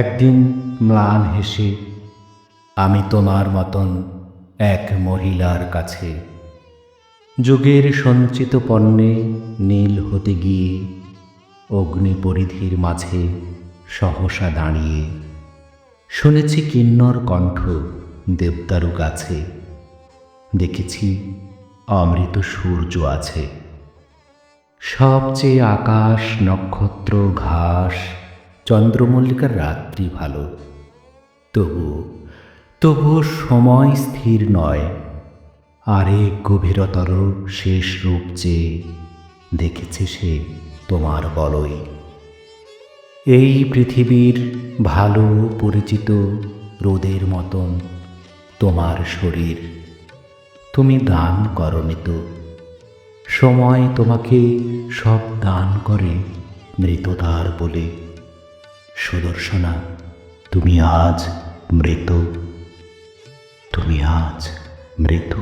একদিন ম্লান হেসে, আমি তোমার মতন এক মহিলার কাছে। যুগের সঞ্চিত পণ্যে নীল হতে গিয়ে অগ্নি পরিধির মাঝে সহসা দাঁড়িয়ে, শুনেছি কিন্নর কণ্ঠ দেবদারু গাছে। দেখেছি অমৃত সূর্য আছে। সবচেয়ে আকাশ নক্ষত্র ঘাস চন্দ্রমল্লিকার রাত্রি ভালো। তবু তবু সময় স্থির নয়। আরেক গভীরতর শেষ রূপ চেয়ে দেখেছে সে তোমার বলই। এই পৃথিবীর ভালো পরিচিত রোদের মতন তোমার শরীর। তুমি দান করনি তো। সময় তোমাকে সব দান করে মৃততার বলে। সুদর্শনা তুমি আজ মৃত। তুমি আজ মৃত।